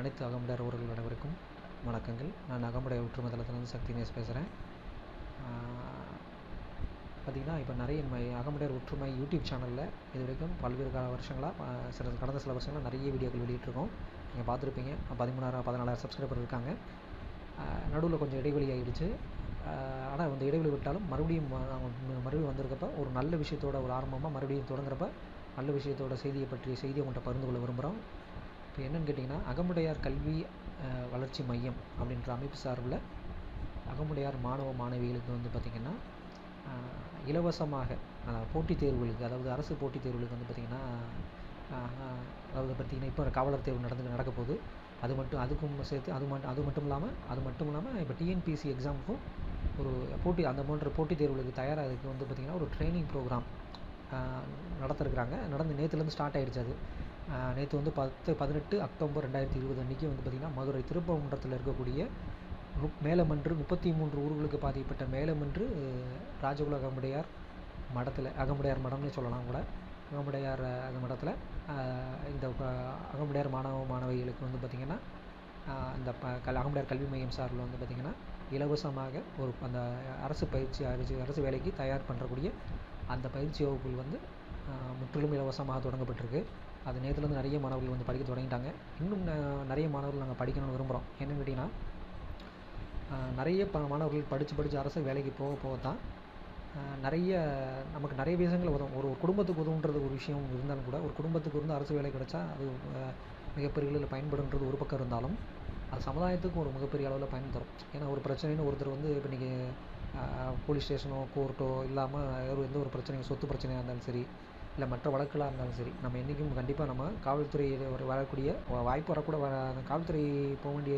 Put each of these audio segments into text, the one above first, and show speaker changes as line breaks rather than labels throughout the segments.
அனைத்து அகமுடையார் உறவுகள் அனைவருக்கும் வணக்கங்கள். நான் அகமுடைய ஒற்றுமை தளத்துலேருந்து சக்தி நேஸ் பேசுகிறேன் பார்த்திங்கன்னா இப்போ நிறைய நம்ம அகமுடையார் ஒற்றுமை யூடியூப் சேனலில் இது வரைக்கும் பல்வேறு கால வருஷங்களாக சில கடந்த சில வருஷங்களாக நிறைய வீடியோக்கள் வெளியிட்டிருக்கோம். நீங்கள் பார்த்துருப்பீங்க. பதிமூணாயிரம் பதினாலாயிரம் சப்ஸ்கிரைபர் இருக்காங்க. நடுவில் கொஞ்சம் இடைவெளி ஆகிடுச்சு ஆனால் அந்த இடைவெளி விட்டாலும் மறுபடியும் மறுபடியும் வந்திருக்கப்ப ஒரு நல்ல விஷயத்தோட ஒரு ஆரம்பமாக மறுபடியும் தொடங்குறப்ப நல்ல விஷயத்தோட செய்தியை பற்றிய செய்தியை உங்கள்கிட்ட பகிர்ந்து கொள்ள விரும்புகிறோம் இப்போ என்னென்னு கேட்டிங்கன்னா அகமுடையார் கல்வி வளர்ச்சி மையம் அப்படின்ற அமைப்பு சார்பில் அகமுடையார் மாணவ மாணவிகளுக்கு வந்து பார்த்திங்கன்னா இலவசமாக போட்டித் தேர்வுகளுக்கு அதாவது அரசு போட்டித் தேர்வுகளுக்கு வந்து பார்த்திங்கன்னா அதாவது பார்த்திங்கன்னா இப்போ காவலர் தேர்வு நடந்து நடக்க போகுது. அது மட்டும் அதுக்கும் சேர்த்து அது மட்டும் அது மட்டும் இல்லாமல் அது மட்டும் இல்லாமல் இப்போ டிஎன்பிஎஸ்சி எக்ஸாமுக்கும் ஒரு போட்டி அந்த போன்ற போட்டித் தேர்வுகளுக்கு தயாராகிறதுக்கு வந்து பார்த்திங்கன்னா ஒரு ட்ரைனிங் ப்ரோக்ராம் நடத்திருக்கிறாங்க. நடந்து நேற்றுலேருந்து ஸ்டார்ட் ஆகிடுச்சு அது. நேற்று வந்து பத்து பதினெட்டு அக்டோபர் ரெண்டாயிரத்தி இருபது அன்றைக்கி வந்து பார்த்திங்கன்னா மதுரை திருப்பரங்குன்றத்தில் இருக்கக்கூடிய மேலமன்று முப்பத்தி மூன்று ஊர்களுக்கு பாதிக்கப்பட்ட மேலமன்று ராஜகுல அகமுடையார் மடத்தில் அகமுடையார் மடம்னு சொல்லலாம் கூட. அகமுடையார் அந்த மடத்தில் இந்த அகமுடையார் மாணவ மாணவிகளுக்கு வந்து பார்த்திங்கன்னா இந்த ப கல் அகமுடையார் கல்வி மையம் சார்பில் வந்து பார்த்திங்கன்னா இலவசமாக ஒரு அந்த அரசு பயிற்சி அரசு அரசு வேலைக்கு தயார் பண்ணுறக்கூடிய அந்த பயிற்சி வகுப்புகள் வந்து முற்றிலும் இலவசமாக தொடங்கப்பட்டிருக்கு. அது நேற்றுலேருந்து நிறைய மாணவர்கள் வந்து படிக்க தொடங்கிட்டாங்க. இன்னும் நிறைய மாணவர்கள் நாங்கள் படிக்கணும்னு விரும்புகிறோம் என்னென்னு கேட்டிங்கன்னா நிறைய ப மாணவர்கள் படித்து படித்து அரசு வேலைக்கு போக போக தான் நிறைய நமக்கு நிறைய விஷயங்கள் உதவும். ஒரு குடும்பத்துக்கு உதவுன்றது ஒரு விஷயம் இருந்தாலும் கூட ஒரு குடும்பத்துக்கு வந்து அரசு வேலை கிடைச்சா அது மிகப்பெரிய அளவில் பயன்படுன்றது ஒரு பக்கம் இருந்தாலும் அது சமுதாயத்துக்கும் ஒரு மிகப்பெரிய அளவில் பயன் தரும். ஏன்னா ஒரு பிரச்சனைன்னு ஒருத்தர் வந்து இப்போ நீங்கள் போலீஸ் ஸ்டேஷனோ கோர்ட்டோ இல்லாமல் எந்த ஒரு பிரச்சனையும் சொத்து பிரச்சனையாக இருந்தாலும் சரி இல்லை மற்ற வழக்குகளாக இருந்தாலும் சரி நம்ம என்றைக்கும் கண்டிப்பாக நம்ம காவல்துறை வரக்கூடிய வாய்ப்பு வரக்கூட வர அந்த காவல்துறை போக வேண்டிய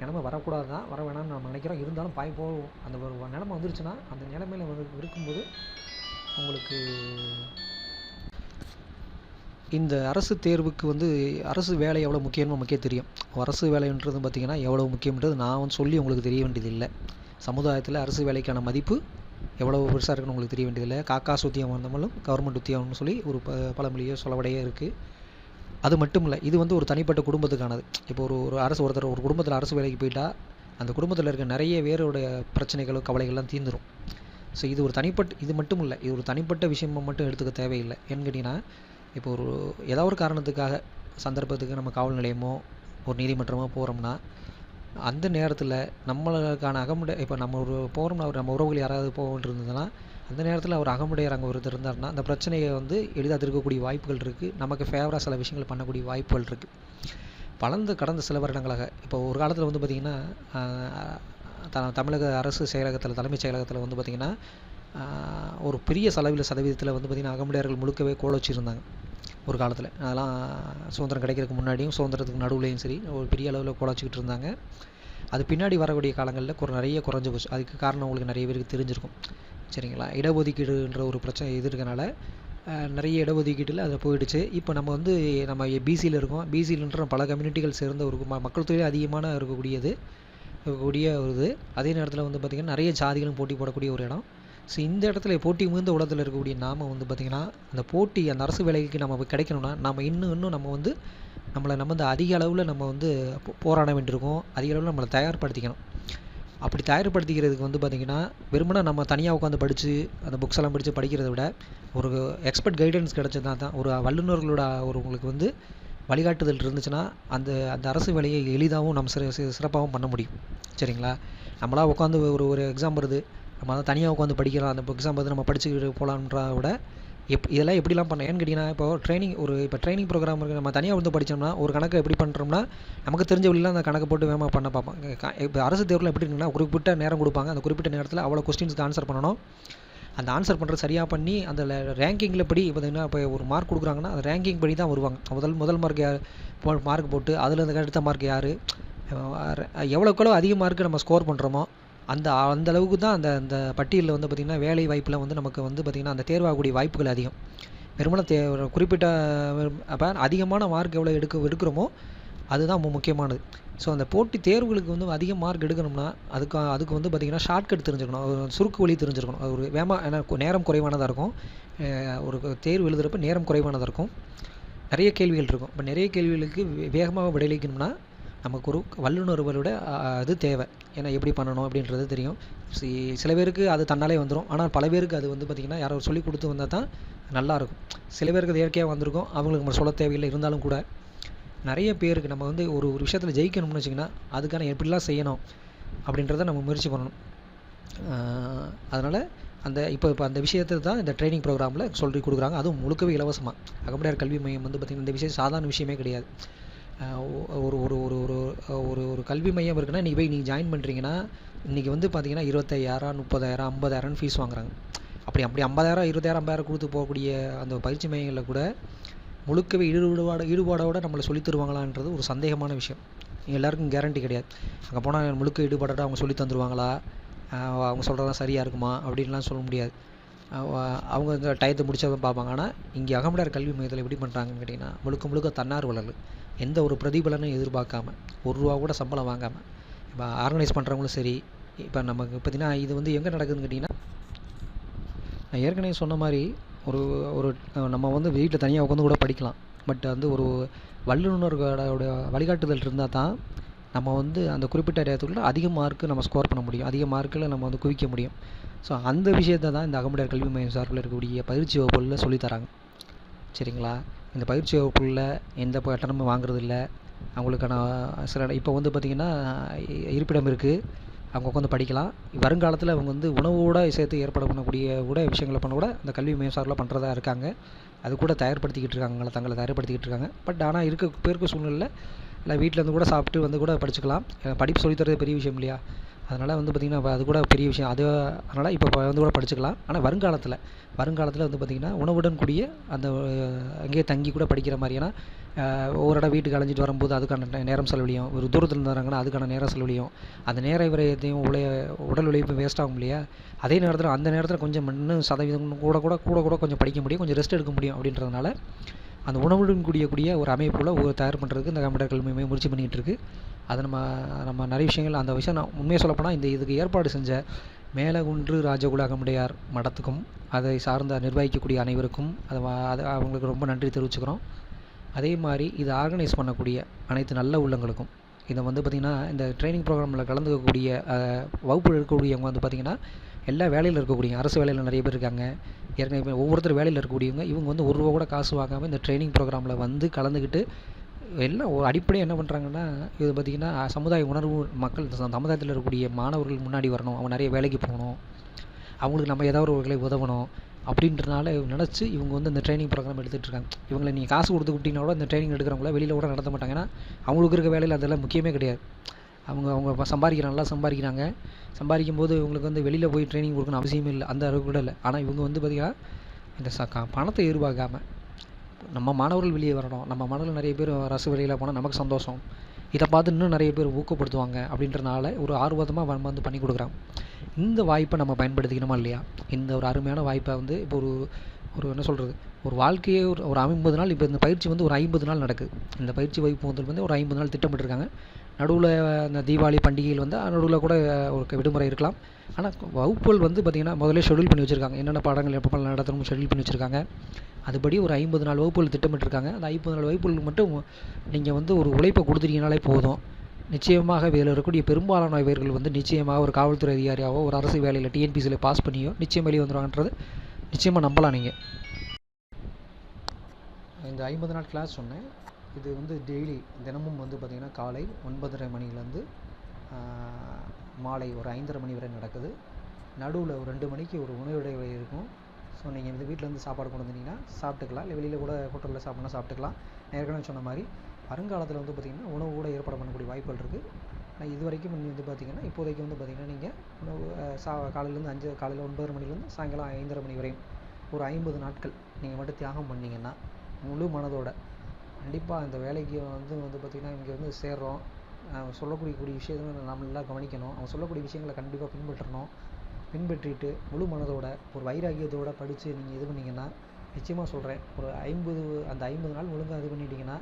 நிலமை வரக்கூடாது தான் வர வேணாம்னு நம்ம நினைக்கிறோம். இருந்தாலும் பாய் போகும் அந்த ஒரு நிலமை வந்துருச்சுன்னா அந்த நிலமையில வந்து இருக்கும்போது உங்களுக்கு இந்த அரசு தேர்வுக்கு வந்து அரசு வேலை எவ்வளோ முக்கியம்னு நமக்கே தெரியும். அரசு வேலைன்றது பார்த்திங்கன்னா எவ்வளோ முக்கியம்ன்றது நான் வந்து சொல்லி உங்களுக்கு தெரிய வேண்டியது இல்லை சமுதாயத்தில் அரசு வேலைக்கான மதிப்பு எவ்வளோ பெருசாக இருக்குன்னு உங்களுக்கு தெரிய வேண்டியதில்லை. காக்கா சுத்தியம் வந்தாலும் கவர்மெண்ட் உத்தியம்னு சொல்லி ஒரு ப பழமொழியோ சொல்லவடையே இருக்குது அது மட்டும் இல்லை இது வந்து ஒரு தனிப்பட்ட குடும்பத்துக்கானது. இப்போ ஒரு ஒரு அரசு ஒருத்தர் ஒரு குடும்பத்தில் அரசு வேலைக்கு போயிட்டால் அந்த குடும்பத்தில் இருக்க நிறைய பேருடைய பிரச்சனைகளும் கவலைகள்லாம் தீர்ந்துடும் ஸோ இது ஒரு தனிப்பட்ட இது மட்டும் இல்லை இது ஒரு தனிப்பட்ட விஷயமாக மட்டும் எடுத்துக்க தேவையில்லை. ஏன்னு கேட்டிங்கன்னா இப்போ ஒரு ஏதாவது ஒரு காரணத்துக்காக சந்தர்ப்பத்துக்கு நம்ம காவல் நிலையமோ ஒரு நீதிமன்றமோ போகிறோம்னா அந்த நேரத்தில் நம்மளுக்கான அகமுடை இப்போ நம்ம ஒரு போகிறோம்னா நம்ம உறவுகள் யாராவது போகிட்டு இருந்ததுன்னா அந்த நேரத்தில் அவர் அகமுடையார் அங்கே ஒருத்தர் இருந்தாருன்னா அந்த பிரச்சனையை வந்து எளிதாக தீர்க்கக்கூடிய வாய்ப்புகள் இருக்குது நமக்கு ஃபேவராக சில விஷயங்கள் பண்ணக்கூடிய வாய்ப்புகள் இருக்குது வளர்ந்து கடந்த சில வருடங்களாக இப்போ ஒரு காலத்தில் வந்து பார்த்திங்கன்னா த தமிழக அரசு செயலகத்தில் தலைமைச் செயலகத்தில் வந்து பார்த்திங்கன்னா ஒரு பெரிய செலவில் சதவீதத்தில் வந்து பார்த்திங்கன்னா அகமுடையார்கள் முழுக்கவே கோல வச்சுருந்தாங்க. ஒரு காலத்தில். அதெல்லாம் சுதந்திரம் கிடைக்கிறதுக்கு முன்னாடியும் சுதந்திரத்துக்கு நடுவுலையும் சரி ஒரு பெரிய அளவில் குழச்சிக்கிட்டு இருந்தாங்க. அது பின்னாடி வரக்கூடிய காலங்களில் ஒரு நிறைய குறைஞ்சி போச்சு. அதுக்கு காரணம் உங்களுக்கு நிறைய பேருக்கு தெரிஞ்சிருக்கும். சரிங்களா? இடஒதுக்கீடுன்ற ஒரு பிரச்சனை இது இருக்கனால நிறைய இடஒதுக்கீட்டில் அது போயிடுச்சு. இப்போ நம்ம வந்து நம்ம பிசியில் இருக்கோம். பிசியிலன்ற பல கம்யூனிட்டிகள் சேர்ந்த ஒரு மக்கள் தொழில் அதிகமான இருக்கக்கூடியது இருக்கக்கூடிய ஒரு இது. அதே நேரத்தில் வந்து பார்த்திங்கன்னா நிறைய ஜாதிகளும் போட்டி போடக்கூடிய ஒரு இடம். ஸோ இந்த இடத்துல போட்டி மிகுந்த உலகத்தில் இருக்கக்கூடிய நாம் வந்து பார்த்திங்கன்னா அந்த போட்டி அந்த அரசு வேலைக்கு நம்ம கிடைக்கணும்னா நம்ம இன்னும் இன்னும் நம்ம வந்து நம்மளை நம்ம வந்து அதிக அளவில் நம்ம வந்து போராட வேண்டியிருக்கோம். அதிக அளவில் நம்மளை தயார்படுத்திக்கணும். அப்படி தயார்படுத்திக்கிறதுக்கு வந்து பார்த்திங்கன்னா வெறுமனே நம்ம தனியாக உட்காந்து படித்து அந்த புக்ஸ் எல்லாம் படித்து படிக்கிறத விட ஒரு எக்ஸ்பர்ட் கைடன்ஸ் கிடச்சதா தான் ஒரு வல்லுநர்களோட ஒரு உங்களுக்கு வந்து வழிகாட்டுதல் இருந்துச்சுன்னா அந்த அந்த அரசு வேலையை எளிதாகவும் நம்ம சிற சிறப்பாகவும் பண்ண முடியும். சரிங்களா? நம்மளாக உட்காந்து ஒரு ஒரு எக்ஸாம் வருது நம்ம தான் தனியாக உட்காந்து படிக்கலாம். அந்த எக்ஸாம் பார்த்து நம்ம படிச்சுக்கிட்டு போகலான்றத விட எப் இதெல்லாம் எப்படிலாம் பண்ண ஏன்னு கேட்டிங்கன்னா இப்போ ட்ரைனிங் ஒரு இப்போ ட்ரைனிங் ப்ரோக்ராம் இருக்குது நம்ம தனியாக வந்து படித்தோம்னா ஒரு கணக்கு எப்படி பண்ணுறோம்னா நமக்கு தெரிஞ்ச வழியில் அந்த கணக்கு போட்டு வேகமாக பண்ண பார்ப்போம். இப்போ அரசு தேர்வில் எப்படி இருக்குன்னா குறிப்பிட்ட நேரம் கொடுப்பாங்க. அந்த குறிப்பிட்ட நேரத்தில் அவ்வளோ கொஸ்டின்ஸ்க்கு ஆன்சர் பண்ணணும். அந்த ஆன்சர் பண்ணுறது சரியாக பண்ணி அந்த ரேங்கிங்கில் படி பார்த்தீங்கன்னா இப்போ ஒரு மார்க் கொடுக்குறாங்கன்னா அந்த ரேங்கிங் படி தான் வருவாங்க. முதல் முதல் மார்க் யார்? மார்க் போட்டு அதில் அந்த அடுத்த மார்க் யார்? எவ்வளோக்கெவ்வளோ அதிக மார்க் நம்ம ஸ்கோர் பண்ணுறோமோ அந்த அந்த அளவுக்கு தான் அந்த அந்த பட்டியலில் வந்து பார்த்திங்கன்னா வேலை வாய்ப்பில் வந்து நமக்கு வந்து பார்த்திங்கன்னா அந்த தேர்வாகக்கூடிய வாய்ப்புகள் அதிகம். வெறுமனே தே குறிப்பிட்ட அப்போ அதிகமான மார்க் எவ்வளோ எடுக்க எடுக்கிறோமோ அதுதான் முக்கியமானது. ஸோ அந்த போட்டி தேர்வுகளுக்கு வந்து அதிக மார்க் எடுக்கணும்னா அதுக்கு அதுக்கு வந்து பார்த்திங்கன்னா ஷார்ட்கட் தெரிஞ்சுக்கணும். ஒரு சுருக்கு வழி தெரிஞ்சுக்கணும். ஒரு வேமா ஏன்னா நேரம் குறைவானதாக இருக்கும். ஒரு தேர்வு எழுதுகிறப்ப நேரம் குறைவானதாக இருக்கும். நிறைய கேள்விகள் இருக்கும். இப்போ நிறைய கேள்விகளுக்கு வேகமாக விடையளிக்கணும்னா நமக்கு ஒரு வல்லுநர்களோட அது தேவை. ஏன்னா எப்படி பண்ணணும் அப்படின்றது தெரியும். சி சில பேருக்கு அது தன்னாலே வந்துடும் ஆனால் பல பேருக்கு அது வந்து பார்த்திங்கன்னா யாரோ சொல்லி கொடுத்து வந்தால் தான் நல்லாயிருக்கும் சில பேருக்கு அது இயற்கையாக வந்திருக்கும். அவங்களுக்கு நம்ம சொல்ல தேவையில்லை. இருந்தாலும் கூட நிறைய பேருக்கு நம்ம வந்து ஒரு ஒரு விஷயத்தில் ஜெயிக்கணும்னு வச்சிங்கன்னா அதுக்கான எப்படிலாம் செய்யணும் அப்படின்றத நம்ம முயற்சி பண்ணணும். அதனால் அந்த இப்போ இப்போ அந்த விஷயத்தை தான் இந்த ட்ரைனிங் ப்ரோக்ராமில் சொல்லி கொடுக்குறாங்க. அதுவும் முழுக்கவே இலவசமாக அகமுடையார் கல்வி மையம் வந்து பார்த்திங்கன்னா இந்த விஷயம் சாதாரண விஷயமே கிடையாது. ஒரு ஒரு ஒரு ஒரு ஒரு ஒரு கல்வி மையம் இருக்குன்னா இன்றைக்கி போய் நீங்கள் ஜாயின் பண்ணுறீங்கன்னா இன்றைக்கி வந்து பார்த்தீங்கன்னா இருபத்தையாயிரம் முப்பதாயிரம் ஐம்பதாயிரம்னு ஃபீஸ் வாங்குறாங்க. அப்படி அப்படி ஐம்பதாயிரம் இருபதாயிரம் ஐம்பதாயிரம் கொடுத்து போகக்கூடிய அந்த பயிற்சி மையங்களில் கூட முழுக்கவே ஈடுபாடு ஈடுபாடோட நம்மளை சொல்லித் தருவாங்களான்றது ஒரு சந்தேகமான விஷயம். எல்லாருக்கும் கேரண்டி கிடையாது. அங்கே போனால் முழுக்க ஈடுபாடோட அவங்க சொல்லி தந்துடுவாங்களா அவங்க சொல்கிறதெல்லாம் சரியாக இருக்குமா? அப்படின்லாம் சொல்ல முடியாது. அவங்க இந்த டயத்தை முடிச்சதும் பார்ப்பாங்க. ஆனால் இங்கே அகமடையார் கல்வி மையத்தில் எப்படி பண்ணுறாங்கன்னு கேட்டிங்கன்னா முழுக்க முழுக்க தன்னார்வலர்கள். எந்த ஒரு பிரதிபலனும் எதிர்பார்க்காம ஒரு ரூபா கூட சம்பளம் வாங்காமல் இப்போ ஆர்கனைஸ் பண்ணுறவங்களும் சரி இப்போ நமக்கு பார்த்திங்கன்னா இது வந்து எங்கே நடக்குதுன்னு கேட்டிங்கன்னா நான் ஏற்கனவே சொன்ன மாதிரி ஒரு ஒரு நம்ம வந்து வீட்டில் தனியாக உட்காந்து கூட படிக்கலாம். பட் வந்து ஒரு வல்லுநர்களோட வழிகாட்டுதல் இருந்தால் தான் நம்ம வந்து அந்த குறிப்பிட்ட இடத்துக்குள்ள அதிக மார்க்கு நம்ம ஸ்கோர் பண்ண முடியும். அதிக மார்க்கில் நம்ம வந்து குவிக்க முடியும். ஸோ அந்த விஷயத்தை தான் இந்த அகமுடையார் கல்வி மையம் சார்பில் இருக்கக்கூடிய பயிற்சி வகுப்புகளில் சொல்லித்தராங்க சரிங்களா? இந்த பயிற்சி வகுப்புகளில் எந்த கட்டணமும் வாங்குறதில்லை. அவங்களுக்கான சில இப்போ வந்து பார்த்திங்கன்னா இருப்பிடம் இருக்குது அவங்க உட்காந்து படிக்கலாம். வருங்காலத்தில் அவங்க வந்து உணவோட சேர்த்து ஏற்பாடு பண்ணக்கூடிய கூட விஷயங்களை பண்ண கூட அந்த கல்வி மையம் சார்பில் பண்ணுறதா இருக்காங்க. அது கூட தயார்படுத்திக்கிட்டு இருக்காங்க தங்களை தயார்படுத்திக்கிட்டு இருக்காங்க. பட் ஆனால் இருக்க பேருக்கு சூழ்நிலையில் இல்லை வீட்டிலேருந்து கூட சாப்பிட்டு வந்து கூட படிச்சுக்கலாம். படிப்பு சொல்லித்தரது பெரிய விஷயம் இல்லையா? அதனால் வந்து பார்த்திங்கன்னா அது கூட பெரிய விஷயம். அது அதனால் இப்போ வந்து கூட படிச்சுக்கலாம். ஆனால் வருங்காலத்தில் வருங்காலத்தில் வந்து பார்த்திங்கன்னா உணவுடன் கூடிய அந்த அங்கேயே தங்கி கூட படிக்கிற மாதிரியான ஒவ்வொரு இடம் வீட்டுக்கு அலைஞ்சிட்டு வரும்போது அதுக்கான நேரம் செலவழியும் ஒரு தூரத்தில் இருந்தாங்கன்னா அதுக்கான நேரம் செலவழியும் அந்த நேர விரயத்தையும் உழைய உடல் உழைப்பு வேஸ்ட் ஆகும் இல்லையா? அதே நேரத்தில் அந்த நேரத்தில் கொஞ்சம் இன்னும் சதவீதம் கூட கூட கூட கூட கொஞ்சம் படிக்க முடியும். கொஞ்சம் ரெஸ்ட் எடுக்க முடியும் அப்படின்றதுனால அந்த உணவுடன் கூடிய கூடிய ஒரு அமைப்பில் ஒரு தயார் பண்ணுறதுக்கு இந்த கம்ப்யூட்டர் கல்வி முயற்சி பண்ணிகிட்டு இருக்குது அதை நம்ம நம்ம நிறைய விஷயங்கள் அந்த விஷயம் நான் உண்மையை சொல்லப்போனால் இந்த இதுக்கு ஏற்பாடு செஞ்ச மேலகுன்று ராஜகுல அகமுடையார் மடத்துக்கும் அதை சார்ந்த நிர்வகிக்கக்கூடிய அனைவருக்கும் அதை அதை அவங்களுக்கு ரொம்ப நன்றி தெரிவிச்சுக்கிறோம். அதே மாதிரி இதை ஆர்கனைஸ் பண்ணக்கூடிய அனைத்து நல்ல உள்ளங்களுக்கும் இதை வந்து பார்த்திங்கன்னா இந்த ட்ரைனிங் ப்ரோக்ராமில் கலந்துக்கக்கூடிய வகுப்பு இருக்கக்கூடியவங்க வந்து பார்த்திங்கன்னா எல்லா வேலையில் இருக்கக்கூடிய அரசு வேலையில் நிறைய பேர் இருக்காங்க. ஏற்கனவே ஒவ்வொருத்தர் வேலையில் இருக்கக்கூடியவங்க இவங்க வந்து ஒரு ரூபா கூட காசு வாங்காமல் இந்த ட்ரைனிங் ப்ரோக்ராமில் வந்து கலந்துக்கிட்டு எல்லாம் ஒரு அடிப்படையாக என்ன பண்ணுறாங்கன்னா இது பார்த்திங்கன்னா சமுதாய உணர்வு மக்கள் சமுதாயத்தில் இருக்கக்கூடிய மாணவர்கள் முன்னாடி வரணும். அவங்க நிறைய வேலைக்கு போகணும். அவங்களுக்கு நம்ம ஏதாவது ஒரு வகையில் உதவணும். அப்படின்றனால நினச்சி இவங்க வந்து இந்த ட்ரைனிங் ப்ரோக்ராம் எடுத்துகிட்டு இருக்காங்க. இவங்களை நீங்கள் காசு கொடுத்து விட்டிங்கன்னா கூட இந்த ட்ரைனிங் எடுக்கிறவங்கள வெளியில் கூட நடத்த மாட்டாங்க. ஏன்னா அவங்களுக்கு இருக்க வேலையில் அதெல்லாம் முக்கியமே கிடையாது. அவங்க அவங்க சம்பாதிக்கிறாங்க நல்லா சம்பாதிக்கிறாங்க. சம்பாதிக்கும் போது இவங்களுக்கு வந்து வெளியில் போய் ட்ரைனிங் கொடுக்கணும் அவசியமே இல்லை. அந்த அளவுக்கு கூட இல்லை ஆனால் இவங்க வந்து பார்த்திங்கன்னா இந்த ச பணத்தை எதிர்பார்க்காம நம்ம மாணவர்கள் வெளியே வரணும். நம்ம மாணவர்கள் நிறைய பேர் அரசு வழியில் போனால் நமக்கு சந்தோஷம். இதை பார்த்து இன்னும் நிறைய பேர் ஊக்கப்படுத்துவாங்க அப்படின்றனால ஒரு ஆர்வத்தமாக வந்து பண்ணி கொடுக்குறாங்க. இந்த வாய்ப்பை நம்ம பயன்படுத்திக்கணுமா இல்லையா? இந்த ஒரு அருமையான வாய்ப்பை வந்து இப்போ ஒரு ஒரு என்ன சொல்கிறது ஒரு வாழ்க்கையே ஒரு ஒரு ஐம்பது நாள் இப்போ இந்த பயிற்சி வந்து ஒரு ஐம்பது நாள் நடக்குது. இந்த பயிற்சி வகுப்பு வந்து ஒரு ஐம்பது நாள் திட்டமிட்டிருக்காங்க. நடுவில் இந்த தீபாவளி பண்டிகையில் வந்து நடுவில் கூட ஒரு விடுமுறை இருக்கலாம். ஆனால் வகுப்புகள் வந்து பார்த்திங்கன்னா முதல்ல ஷெடியூல் பண்ணி வச்சுருக்காங்க. என்னென்ன பாடங்கள் எப்போ நடத்தணும் ஷெடியூல் பண்ணி வச்சுருக்காங்க. அதுபடி ஒரு ஐம்பது நாள் வகுப்புகள் திட்டமிட்டிருக்காங்க. அந்த ஐம்பது நாள் வகுப்புகளுக்கு மட்டும் நீங்கள் வந்து ஒரு உழைப்பை கொடுத்துட்டீங்கனாலே போதும். நிச்சயமாக இதில் இருக்கக்கூடிய பெரும்பாலான இவர்கள் வந்து நிச்சயமாக ஒரு காவல்துறை அதிகாரியாவோ ஒரு அரசு வேலையில் டிஎன்பிசியில் பாஸ் பண்ணியோ நிச்சயம் வெளியே வந்துடுவாங்கன்றது நிச்சயமாக நம்பலாம் நீங்கள் இந்த ஐம்பது நாள் கிளாஸ் சொன்னேன். இது வந்து டெய்லி தினமும் வந்து பார்த்திங்கன்னா காலை ஒன்பதரை மணிலேருந்து மாலை ஒரு ஐந்தரை மணி வரை நடக்குது. நடுவில் ஒரு ரெண்டு மணிக்கு ஒரு உணவு இடைவெளி இருக்கும். ஸோ நீங்கள் இந்த வீட்டிலேருந்து சாப்பாடு கொண்டு வந்தீங்கன்னா சாப்பிட்டுக்கலாம். இல்லை வெளியில் கூட ஹோட்டலில் சாப்பிட்னா சாப்பிட்டுக்கலாம். ஏற்கனவே சொன்ன மாதிரி வருங்காலத்தில் வந்து பார்த்திங்கன்னா உணவு கூட ஏற்பாடு பண்ணக்கூடிய வாய்ப்புகள் இருக்குது ஆனால் இது வரைக்கும் வந்து பார்த்திங்கன்னா இப்போதைக்கு வந்து பார்த்திங்கன்னா நீங்கள் உணவு சா காலையிலேருந்து அஞ்சு காலையில் ஒன்பது மணிலேருந்து சாயங்காலம் ஐந்தரை மணி வரையும் ஒரு ஐம்பது நாட்கள் நீங்கள் மட்டும் தியாகம் பண்ணிங்கன்னா முழு மனதோட கண்டிப்பாக இந்த வேலைக்கு வந்து வந்து பார்த்திங்கன்னா இங்கே வந்து சேர்றோம். அவன் சொல்லக்கூடிய கூடிய விஷயத்தை நம்ம நல்லா கவனிக்கணும். அவங்க சொல்லக்கூடிய விஷயங்களை கண்டிப்பாக பின்பற்றணும். பின்பற்றிட்டு முழு மனதோட ஒரு வைராகியத்தோட படித்து நீங்கள் இது பண்ணிங்கன்னா நிச்சயமாக சொல்கிறேன் ஒரு ஐம்பது அந்த ஐம்பது நாள் ஒழுங்காக இது பண்ணிட்டீங்கன்னா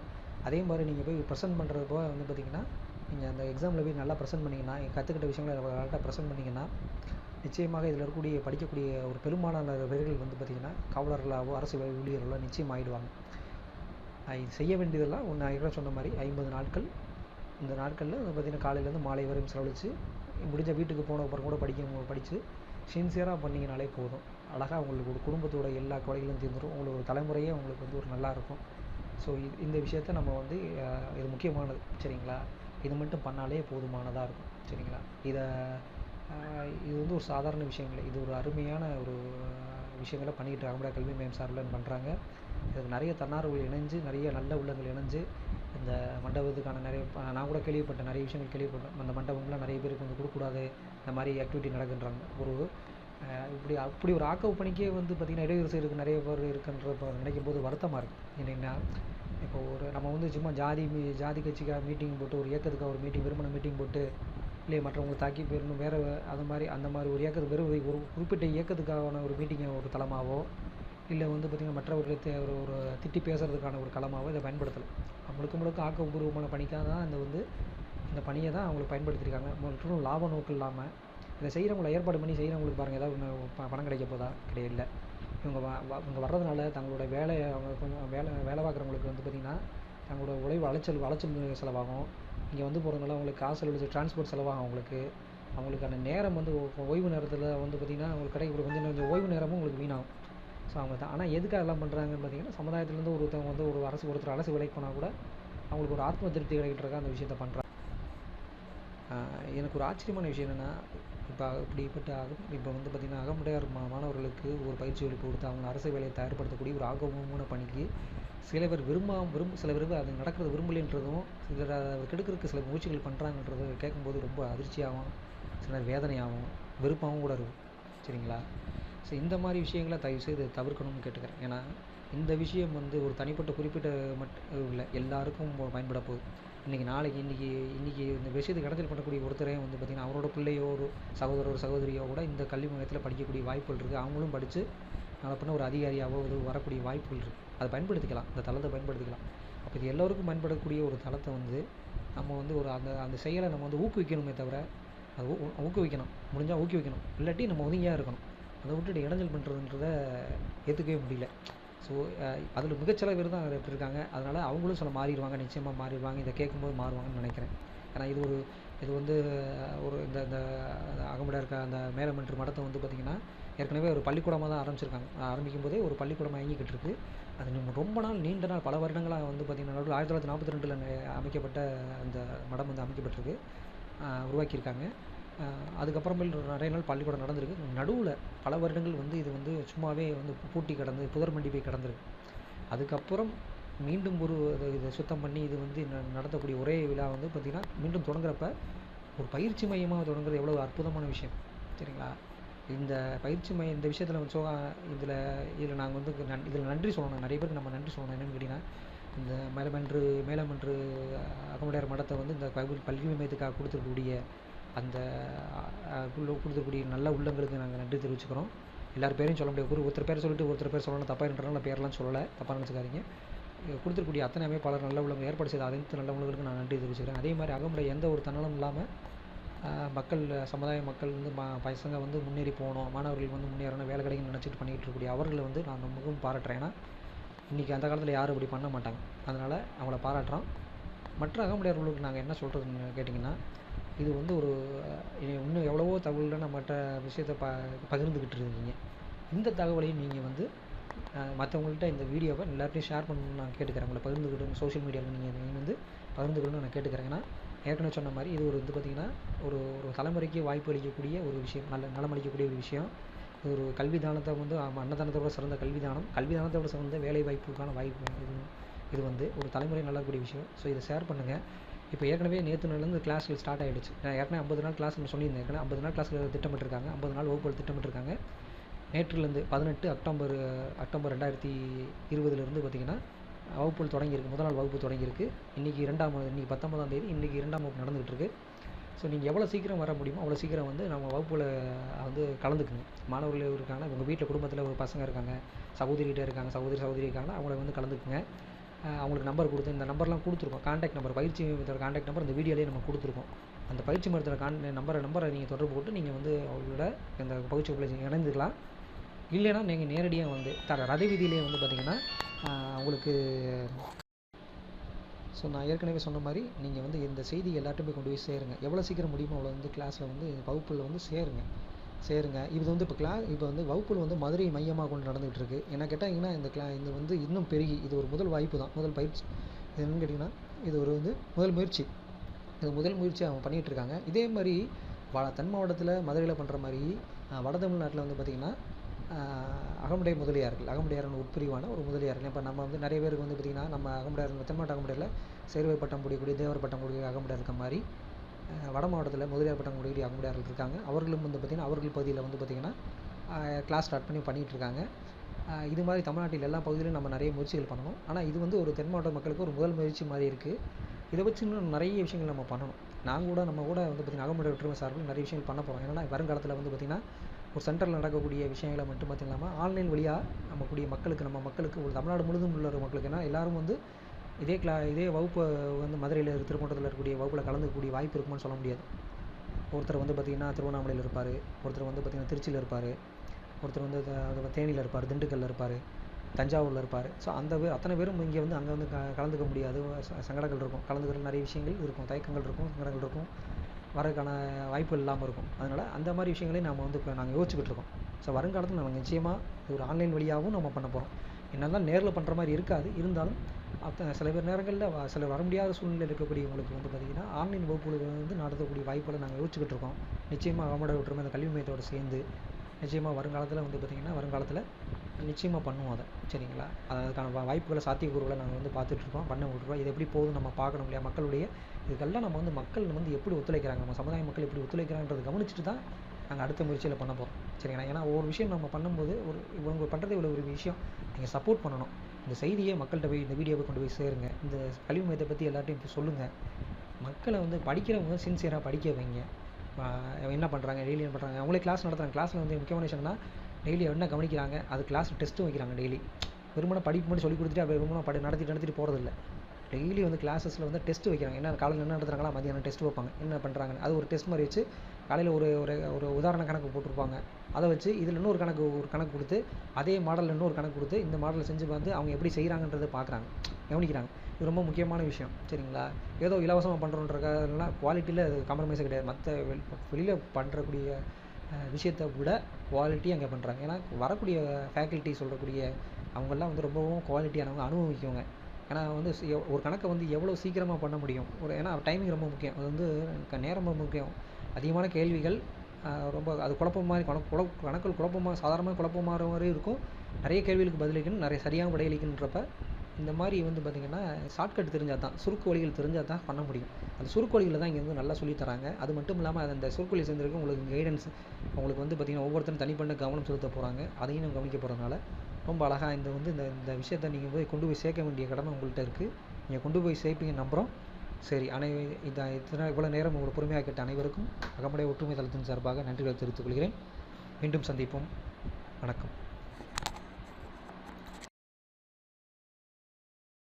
அதே மாதிரி நீங்கள் போய் ப்ரெசென்ட் பண்ணுறப்போ வந்து பார்த்திங்கன்னா நீங்கள் அந்த எக்ஸாமில் போய் நல்லா ப்ரெசென்ட் பண்ணிங்கன்னா கற்றுக்கிட்ட விஷயங்களை கரெக்டாக ப்ரெசென்ட் பண்ணிங்கன்னா நிச்சயமாக இதில் இருக்கக்கூடிய படிக்கக்கூடிய ஒரு பெரும்பாலான பேர்கள் வந்து பார்த்திங்கன்னா காவலர்களாகவோ அரசு ஊழியர்களோ நிச்சயம் ஆகிடுவாங்க செய்ய வேண்டியதெல்லாம் ஒன்று நான் சொன்ன மாதிரி ஐம்பது நாட்கள். இந்த நாட்களில் வந்து பார்த்திங்கன்னா காலையிலேருந்து மாலை வரையும் செலவழித்து முடிஞ்ச வீட்டுக்கு போன அப்புறம் கூட படிக்க படித்து சின்சியராக பண்ணிங்கனாலே போதும். அழகாக உங்களுக்கு ஒரு குடும்பத்தோட எல்லா கவலைகளும் தீர்ந்துடும் உங்களுக்கு ஒரு தலைமுறையே உங்களுக்கு வந்து ஒரு நல்லா இருக்கும். ஸோ இந்த விஷயத்த நம்ம வந்து இது முக்கியமானது. சரிங்களா? இது மட்டும் பண்ணாலே போதுமானதாக இருக்கும். சரிங்களா? இதை இது வந்து ஒரு சாதாரண விஷயம் இல்லை இது ஒரு அருமையான ஒரு விஷயங்களை பண்ணிக்கிட்டு இருக்காங்க. கல்வி மையம் சார்பில் பண்ணுறாங்க இதுக்கு நிறைய தன்னார்வர்கள் இணைஞ்சு நிறைய நல்ல உள்ளங்கள் இணைஞ்சு இந்த மண்டபத்துக்கான நிறைய நான் கூட கேள்விப்பட்டேன் நிறைய விஷயங்கள் கேள்விப்பட்டேன். அந்த மண்டபங்கள்லாம் நிறைய பேருக்கு வந்து கொடுக்கக்கூடாது. இந்த மாதிரி ஆக்டிவிட்டி நடக்குன்றாங்க. ஒரு இப்படி அப்படி ஒரு ஆக்கவு பணிக்கே வந்து பார்த்திங்கன்னா இடையூறு செய்கிறதுக்கு நிறைய பேர் இருக்குன்றப்ப நினைக்கும் போது வருத்தமாக இருக்குது என்னென்னா இப்போ ஒரு நம்ம வந்து சும்மா ஜாதி மீ- ஜாதி கட்சிக்காக மீட்டிங் போட்டு ஒரு இயக்கத்துக்காக ஒரு மீட்டிங் விரும்பின மீட்டிங் போட்டு இல்லை மற்றவங்களை தாக்கி போயிடணும் வேறு அது மாதிரி அந்த மாதிரி ஒரு இயக்கத்துக்கு வெறும் ஒரு குறிப்பிட்ட இயக்கத்துக்கான ஒரு மீட்டிங்கை ஒரு தளமாகவோ இல்லை வந்து பார்த்திங்கன்னா மற்றவர்களை ஒரு ஒரு திட்டி பேசுகிறதுக்கான ஒரு களமாகவோ இதை பயன்படுத்தலை. முழுக்க முழுக்க ஆக்கப்பூர்வமான பணிக்காக தான் இந்த வந்து இந்த பணியை தான் அவங்களுக்கு பயன்படுத்தியிருக்காங்க. மற்றும் லாப நோக்கு இல்லாமல் இதை செய்கிறவங்களை ஏற்பாடு பண்ணி செய்கிறவங்களுக்கு பாருங்கள் ஏதாவது ப- பணம் கிடைக்க போதா? கிடையாது இவங்க வ வ- இவங்க வர்றதுனால தங்களோட வேலையை அவங்க கொஞ்சம் வேலை வேலை பார்க்குறவங்களுக்கு வந்து பார்த்திங்கன்னா தங்களோட உழைவு அலைச்சல் அலைச்சல் செலவாகும். இங்கே வந்து போகிறதுனால அவங்களுக்கு காசு செலவழிச்சு டிரான்ஸ்போர்ட் செலவாகும் அவங்களுக்கு. அவங்களுக்கான நேரம் வந்து ஓ- ஓய்வு நேரத்தில் வந்து பார்த்திங்கன்னா அவங்களுக்கு கிடைக்கக்கூடிய கொஞ்சம் கொஞ்சம் ஓய்வு நேரமும் உங்களுக்கு வீணாகும். ஸோ அவங்க தான் ஆனால் எதுக்காக எல்லாம் பண்ணுறாங்கன்னு பார்த்தீங்கன்னா சமுதாயத்துலேருந்து ஒருத்தவங்க வந்து ஒரு அரசு ஒருத்தர் அரசு வேலைக்கு போனால் கூட அவங்களுக்கு ஒரு ஆத்ம திருப்தி கிடைக்கிறதுக்காக அந்த விஷயத்த பண்ணுறாங்க எனக்கு ஒரு ஆச்சரியமான விஷயம் என்னென்னா இப்போ இப்படிப்பட்ட அகம் இப்போ வந்து பார்த்திங்கன்னா அகமுடையார் மாணவர்களுக்கு ஒரு பயிற்சி ஒழிப்பு கொடுத்து அவங்க அரசு வேலையை தயார்படுத்தக்கூடிய ஒரு ஆகவமான பணிக்கு சில பேர் விரும்பாம விரும்ப சில பேர் அது நடக்கிறது விரும்பலைன்றதும் சிலர் அதை கெடுக்கிறதுக்கு சில முயற்சிகள் பண்ணுறாங்கன்றது கேட்கும்போது ரொம்ப அதிர்ச்சியாகவும் சில நேரம் வேதனையாகவும் வெறுப்பாகவும் கூட இருக்கும். சரிங்களா? ஸோ இந்த மாதிரி விஷயங்களை தயவு செய்து தவிர்க்கணும்னு கேட்டுக்கிறேன். ஏன்னா இந்த விஷயம் வந்து ஒரு தனிப்பட்ட குறிப்பிட்ட மட்டும் இல்லை எல்லாருக்கும் பயன்பட போகுது. இன்றைக்கி நாளைக்கு இன்றைக்கி இன்றைக்கி இந்த விஷயத்துக்கு இடத்தில் பண்ணக்கூடிய ஒருத்தரே வந்து பார்த்திங்கன்னா அவரோட பிள்ளையோ ஒரு சகோதரர் ஒரு சகோதரியோ கூட இந்த கல்வி மையத்தில் படிக்கக்கூடிய வாய்ப்புகள் இருக்குது அவங்களும் படித்து நாளை ஒரு அதிகாரியாகவோ இது வரக்கூடிய வாய்ப்புகள் இருக்குது அதை பயன்படுத்திக்கலாம். அந்த தளத்தை பயன்படுத்திக்கலாம். அப்போ இது எல்லோருக்கும் பயன்படக்கூடிய ஒரு தளத்தை வந்து நம்ம வந்து ஒரு அந்த அந்த செயலை நம்ம வந்து ஊக்குவிக்கணுமே தவிர அது ஊ- ஊக்குவிக்கணும். முடிஞ்சால் ஊக்குவிக்கணும். இல்லாட்டி நம்ம ஒதுங்கியாக இருக்கணும். அதை விட்டுட்டு இடைஞ்சல் பண்ணுறதுன்றத ஏற்றுக்கவே முடியல. ஸோ அதில் மிகச்சில பேர் தான் இப்படி இருக்காங்க. அதனால் அவங்களும் சில மாறிடுவாங்க. நிச்சயமாக மாறிடுவாங்க. இதை கேட்கும்போது மாறுவாங்கன்னு நினைக்கிறேன். ஏன்னா இது ஒரு இது வந்து ஒரு இந்த இந்த அகமுடையார் இருக்க அந்த மேலமன்று மடத்தை வந்து பார்த்திங்கன்னா ஏற்கனவே ஒரு பள்ளிக்கூடமாக தான் ஆரம்பிச்சிருக்காங்க. ஆரம்பிக்கும் போதே ஒரு பள்ளிக்கூடமாக இயங்கிக்கிட்டு இருக்கு அது நம்ம ரொம்ப நாள் நீண்ட நாள் பல வருடங்களாக வந்து பார்த்திங்கன்னா நடுவில் ஆயிரத்தி தொள்ளாயிரத்தி நாற்பத்தி ரெண்டில் அமைக்கப்பட்ட அந்த மடம் வந்து அமைக்கப்பட்டிருக்கு. உருவாக்கியிருக்காங்க. ஆஹ் அதுக்கப்புறமேல் நிறைய நாள் பள்ளிக்கூடம் நடந்திருக்கு. நடுவில் பல வருடங்கள் வந்து இது வந்து சும்மாவே வந்து பூட்டி கிடந்து புதர் மண்டி போய் கிடந்திருக்கு. அதுக்கப்புறம் மீண்டும் ஒரு இதை சுத்தம் பண்ணி இது வந்து நடத்தக்கூடிய ஒரே விழா வந்து பார்த்திங்கன்னா மீண்டும் தொடங்குறப்ப ஒரு பயிற்சி மையமாக தொடங்குறது எவ்வளோ அற்புதமான விஷயம். சரிங்களா? இந்த பயிற்சி மையம் இந்த விஷயத்தில் வந்து இதில் இதில் நாங்கள் வந்து நன் இதில் நன்றி சொல்லணும். நிறைய பேருக்கு நம்ம நன்றி சொல்லணும். என்னென்னு கேட்டிங்கன்னா இந்த மேலமன்று மேலமன்று அகமுடையார் மடத்தை வந்து இந்த கல்வி கல்வி மையத்துக்காக கொடுத்துருக்கக்கூடிய அந்த கொடுத்துருக்கக்கூடிய நல்ல உள்ளங்களுக்கு நாங்கள் நன்றி தெரிவிச்சுக்கிறோம். எல்லார் பேரையும் சொல்ல முடியாது. ஒரு ஒருத்தர் பேர் சொல்லிட்டு ஒருத்தர் பேர் சொல்லணும். தப்பாக இருன்றனால பேரெல்லாம் சொல்லலை. தப்பாக நினச்சிக்காதீங்க. கொடுத்துருக்கக்கூடிய அத்தனை அமைப்பாளர் நல்ல உள்ளவங்க ஏற்பாடு செய்த அனைத்து நல்ல உள்ளவங்களுக்கு நான் நன்றி தெரிவிச்சுக்கிறேன். அதே மாதிரி அகமுடைய எந்த ஒரு தன்னலும் இல்லாமல் மக்கள் சமுதாய மக்கள் வந்து ம பசங்க வந்து முன்னேறி போகணும் மாணவர்கள் வந்து முன்னேறணும் வேலை கிடைக்கணும்னு நினச்சிட்டு பண்ணிகிட்டு இருக்கக்கூடிய அவர்களை வந்து நான் மிகவும் பாராட்டுறேன். ஏன்னா இன்றைக்கி அந்த காலத்தில் யாரும் இப்படி பண்ண மாட்டாங்க. அதனால் அவங்கள பாராட்டுறோம். மற்ற அகமுடையார்களுக்கு நாங்கள் என்ன சொல்கிறதுன்னு கேட்டிங்கன்னா இது வந்து ஒரு இன்னும் எவ்வளவோ தகவல்களை நம்மகிட்ட விஷயத்தை ப பகிர்ந்துக்கிட்டு இருக்கீங்க. இந்த தகவலையும் நீங்கள் வந்து மற்றவங்கள்ட்ட இந்த வீடியோவை எல்லார்ட்டையும் ஷேர் பண்ணணும்னு நான் கேட்டுக்கிறேன். உங்களை பகிர்ந்துக்கிட்டு சோஷியல் மீடியாவில் நீங்கள் நீங்கள் வந்து பகிர்ந்துக்கணும்னு நான் கேட்டுக்கிறேன். ஏன்னா ஏற்கனவே சொன்ன மாதிரி இது ஒரு வந்து பார்த்திங்கன்னா ஒரு ஒரு தலைமுறைக்கு வாய்ப்பு அளிக்கக்கூடிய ஒரு விஷயம் நல்ல நலம் அளிக்கக்கூடிய ஒரு விஷயம். இது ஒரு கல்வி தானத்தை வந்து அன்னதானத்தை விட சிறந்த கல்வி தானம். கல்வி தானத்தை விட சிறந்த வேலை வாய்ப்புக்கான வாய்ப்பு இது இது வந்து ஒரு தலைமுறை நல்லக்கூடிய விஷயம். ஸோ இதை ஷேர் பண்ணுங்கள் இப்போ ஏற்கனவே நேற்று நாள்லேருந்து கிளாஸ்கள் ஸ்டார்ட் ஆகிடுச்சு நான் ஏற்கனவே ஐம்பது நாள் கிளாஸ் சொல்லியிருந்தேன். ஏற்கனவே ஐம்பது நாள் கிளாஸ் திட்டமிட்டிருக்காங்க. ஐம்பது நாள் வகுப்புகள் திட்டமிட்டிருக்காங்க. நேற்றுலேருந்து பதினெட்டு அக்டோபர் அக்டோபர் ரெண்டாயிரத்தி இருபதுலேருந்து பார்த்தீங்கன்னா வகுப்புகள் தொடங்கியிருக்கு. முதல் நாள் வகுப்பு தொடங்கியிருக்கு. இன்றைக்கி இரண்டாம் இன்றைக்கி பத்தொன்பதாம் தேதி இன்றைக்கி இரண்டாம் வகுப்பு நடந்துகிட்ருக்கு ஸோ நீங்கள் எவ்வளோ சீக்கிரம் வர முடியுமோ அவ்வளோ சீக்கிரம் வந்து நம்ம வகுப்பில் வந்து கலந்துக்கணும். மாணவர்கள் இருக்காங்க உங்கள் வீட்டில் குடும்பத்தில் ஒரு பசங்க இருக்காங்க சகோதரிகிட்ட இருக்காங்க சகோதரி சகோதரி இருக்காங்கன்னா அவங்கள வந்து கலந்துக்குங்க. அவங்களுக்கு நம்பர் கொடுத்து இந்த நம்பர்லாம் கொடுத்துருக்கோம். காண்டாக்ட் நம்பர் பயிற்சி மையத்தோட காண்டாக்ட் நம்பர் இந்த வீடியோலேயே நம்ம கொடுத்துருக்கோம். அந்த பயிற்சி மையத்தோட கான் நம்பரை நம்பரை நீங்கள் தொடர்பு போட்டு நீங்கள் வந்து அவங்களோட இந்த பயிற்சி இணைந்துக்கலாம். இல்லைன்னா நீங்கள் நேரடியாக வந்து தர ரத வீதியிலே வந்து பார்த்திங்கன்னா உங்களுக்கு ஸோ நான் ஏற்கனவே சொன்ன மாதிரி நீங்கள் வந்து இந்த செய்தி எல்லாத்தையுமே கொண்டு போய் சேருங்க. எவ்வளோ சீக்கிரம் முடியுமோ அவ்வளோ வந்து கிளாஸில் வந்து வகுப்பில் வந்து சேருங்க. சேருங்க. இது வந்து இப்போ கிளா இப்போ வந்து வகுப்பில் வந்து மதுரை மையமாக கொண்டு நடந்துகிட்டு இருக்கு. என்ன கேட்டாங்கன்னா இந்த கிளா இது வந்து இன்னும் பெருகி இது ஒரு முதல் வாய்ப்பு தான். முதல் பயிற்சி. இது என்னன்னு கேட்டிங்கன்னா இது ஒரு வந்து முதல் முயற்சி. இது முதல் முயற்சி அவங்க பண்ணிகிட்டு இருக்காங்க. இதே மாதிரி வ தென் மாவட்டத்தில் மதுரையில் பண்ணுற மாதிரி வட தமிழ்நாட்டில் வந்து பார்த்திங்கன்னா அகமுடைய முதலியார்கள். அகமுடையாரின் உட்பிரிவான ஒரு முதலியார்கள். இப்போ நம்ம வந்து நிறைய பேருக்கு வந்து பார்த்திங்கன்னா நம்ம அகமுடையார் தென்மாவட்ட அகமுடையில் சேர்வை பட்டம் முடியக்கூடிய தேவர் பட்டம் முடிய அகமுடையார் இருக்க மாதிரி வட மாவட்டத்தில் முதலியார் பட்டம் முடியக்கூடிய அகமுடையார்கள் இருக்காங்க. அவர்களும் வந்து பார்த்திங்கன்னா அவர்கள் பகுதியில் வந்து பார்த்திங்கன்னா கிளாஸ் ஸ்டார்ட் பண்ணி பண்ணிகிட்டு இருக்காங்க. இது மாதிரி தமிழ்நாட்டில் எல்லா பகுதியிலும் நம்ம நிறைய முயற்சிகள் பண்ணணும். ஆனால் இது வந்து ஒரு தென் மாவட்ட மக்களுக்கு ஒரு முதல் முயற்சி மாதிரி இருக்குது இதை வச்சு இன்னும் நிறைய விஷயங்கள் நம்ம பண்ணணும். நாங்கள் கூட நம்ம கூட வந்து பார்த்திங்கன்னா அகமுடைய ஒற்றுமை சார்பில் நிறைய விஷயங்கள் பண்ண போகிறோம் ஏன்னா வருங்காலத்தில் வந்து பார்த்திங்கன்னா ஒரு சென்டரில் நடக்கக்கூடிய விஷயங்களை மட்டும் பார்த்திங்க இல்லாமல் ஆன்லைன் வழியாக நம்ம கூடிய மக்களுக்கு நம்ம மக்களுக்கு ஒரு தமிழ்நாடு முழுதும் உள்ள மக்களுக்கு ஏன்னா எல்லோரும் வந்து இதே கிளா இதே வகுப்பு வந்து மதுரையில் திருப்பூரத்தில் இருக்கக்கூடிய வகுப்பில் கலந்துக்கக்கூடிய வாய்ப்பு இருக்குமான்னு சொல்ல முடியாது. ஒருத்தர் வந்து பார்த்திங்கன்னா திருவண்ணாமலையில் இருப்பார் ஒருத்தர் வந்து பார்த்திங்கன்னா திருச்சியில் இருப்பார் ஒருத்தர் வந்து தேனியில் இருப்பார் திண்டுக்கல்லில் இருப்பார் தஞ்சாவூரில் இருப்பார். ஸோ அந்த பேர் அத்தனை பேரும் இங்கே வந்து அங்கே வந்து க கலந்துக்க முடியாது. சங்கடங்கள் இருக்கும். கலந்துக்கிற நிறைய விஷயங்கள் இருக்கும். தயக்கங்கள் இருக்கும் சங்கடங்கள் இருக்கும். வரதுக்கான வாய்ப்புகள் இல்லாமல் இருக்கும். அதனால் அந்த மாதிரி விஷயங்களையும் நம்ம வந்து இப்போ நாங்கள் யோசிச்சுக்கிட்டு இருக்கோம். ஸோ வருங்காலத்தில் நம்ம நிச்சயமாக ஒரு ஆன்லைன் வழியாகவும் நம்ம பண்ண போகிறோம் என்னெல்லாம் நேரில் பண்ணுற மாதிரி இருக்காது. இருந்தாலும் அத்த சில பேர் நேரங்களில் சில வர முடியாத சூழ்நிலையில் இருக்கக்கூடியவங்களுக்கு வந்து பார்த்திங்கன்னா ஆன்லைன் வகுப்புகள் வந்து நடத்தக்கூடிய வாய்ப்புகளை நாங்கள் யோசிச்சுக்கிட்டு இருக்கோம். நிச்சயமாக அவங்களோட விட்டுருமே அந்த கல்வி மையத்தோடு சேர்ந்து நிச்சயமாக வருங்காலத்தில் வந்து பார்த்திங்கன்னா வருங்காலத்தில் நிச்சயமாக பண்ணுவோம் அதை சரிங்களா? அதுக்கான வாய்ப்புகளை சாத்தியக்கூறுகளை நாங்கள் வந்து பார்த்துட்ருக்கோம். பண்ண விட்ருக்கோம் இது எப்படி போகுது நம்ம பார்க்கணும் இல்லையா? மக்களுடைய இதுக்கெல்லாம் நம்ம வந்து மக்கள் வந்து எப்படி ஒத்துழைக்கிறாங்க? நம்ம சமுதாய மக்கள் எப்படி ஒத்துழைக்கிறான்றதை கவனிச்சுட்டு தான் நாங்கள் அடுத்த முயற்சியில் பண்ண போகிறோம் சரிங்களா? ஏன்னா ஒவ்வொரு விஷயம் நம்ம பண்ணும்போது ஒரு இவங்க பண்ணுறது இவ்வளோ ஒரு விஷயம். நீங்கள் சப்போர்ட் பண்ணணும். இந்த செய்தியை மக்கள்கிட்ட போய் இந்த வீடியோவை கொண்டு போய் சேருங்க. இந்த கல்வி மையத்தை பற்றி எல்லார்ட்டையும் இப்போ சொல்லுங்கள் மக்களை வந்து படிக்கிறவங்க சின்சியராக படிக்க வைங்க. என்ன பண்ணுறாங்க டெய்லி என்ன பண்ணுறாங்க அவங்களே கிளாஸ் நடத்துகிறாங்க கிளாஸில் வந்து முக்கியமான விஷயம்னா டெய்லி என்ன கவனிக்கிறாங்க? அது கிளாஸ் டெஸ்ட்டும் வைக்கிறாங்க டெய்லி வெறுமனை படிப்பு மட்டும் சொல்லி கொடுத்துட்டு அப்படி வெறுமனை படி நடத்திட்டு நடத்திட்டு போகிறதில்ல டெய்லி வந்து கிளாஸஸில் வந்து டெஸ்ட் வைக்கிறாங்க. என்ன காலையில் என்ன நடத்துகிறாங்களா மதியானம் டெஸ்ட் வைப்பாங்க. என்ன பண்ணுறாங்கன்னு அது ஒரு டெஸ்ட் மாதிரி வச்சு காலையில் ஒரு ஒரு ஒரு உதாரண கணக்கு போட்டிருப்பாங்க. அதை வச்சு இதில் இன்னொரு கணக்கு ஒரு கணக்கு கொடுத்து அதே மாடலில் இன்னொரு கணக்கு கொடுத்து இந்த மாடலை செஞ்சு வந்து அவங்க எப்படி செய்கிறாங்கன்றதை பார்க்குறாங்க. கவனிக்கிறாங்க. இது ரொம்ப முக்கியமான விஷயம். சரிங்களா? ஏதோ இலவசமாக பண்ணுறோன்றதுலாம் குவாலிட்டியில் அது காம்ப்ரமைஸே கிடையாது. மற்ற வெளியில் பண்ணுறக்கூடிய விஷயத்த விட குவாலிட்டி அங்கே பண்ணுறாங்க ஏன்னா வரக்கூடிய ஃபேக்கல்ட்டி சொல்லக்கூடிய அவங்கெல்லாம் வந்து ரொம்பவும் குவாலிட்டியானவங்க அனுபவிக்கவங்க. ஏன்னா வந்து ஒரு கணக்கை வந்து எவ்வளோ சீக்கிரமாக பண்ண முடியும்? ஒரு ஏன்னா டைமிங் ரொம்ப முக்கியம். அது வந்து நேரம் ரொம்ப முக்கியம். அதிகமான கேள்விகள் ரொம்ப அது குழப்பம் மாதிரி குழ கணக்குகள் குழப்பமாக சாதாரணமாக குழப்பமாக மாதிரி இருக்கும். நிறைய கேள்விகளுக்கு பதிலளிக்கணும் நிறைய சரியான விடையளிக்கணுன்றப்ப இந்த மாதிரி வந்து பார்த்திங்கன்னா ஷார்ட்கட் தெரிஞ்சால் தான் சுருக்கு வழிகள் தெரிஞ்சால் தான் பண்ண முடியும். அந்த சுருக்கு வழிகளை தான் இங்கே வந்து நல்லா சொல்லித் தராங்க. அது மட்டும் இல்லாமல் அந்த சுருக்கு வழி சேர்ந்துருக்கு உங்களுக்கு கைடன்ஸ் உங்களுக்கு வந்து பார்த்திங்கன்னா ஒவ்வொருத்தரும் தனிப்பட்ட கவனம் செலுத்த போகிறாங்க அதையும் நம்ம கவனிக்க போகிறதுனால ரொம்ப அழகாக இந்த வந்து இந்த இந்த விஷயத்தை நீங்கள் போய் கொண்டு போய் சேர்க்க வேண்டிய கடமை உங்கள்கிட்ட இருக்குது நீங்கள் கொண்டு போய் சேர்ப்பீங்க நம்புகிறோம் சரி அனை இதை இத்தனை இவ்வளோ நேரம் உங்களை பொறுமையாக கேட்ட அனைவருக்கும் அகமுடைய ஒற்றுமை தளத்தின் சார்பாக நன்றிகளை தெரிவித்துக் கொள்கிறேன். மீண்டும் சந்திப்போம். வணக்கம்.